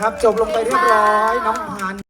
ครับ จบลงไปเรียบร้อยน้องพัน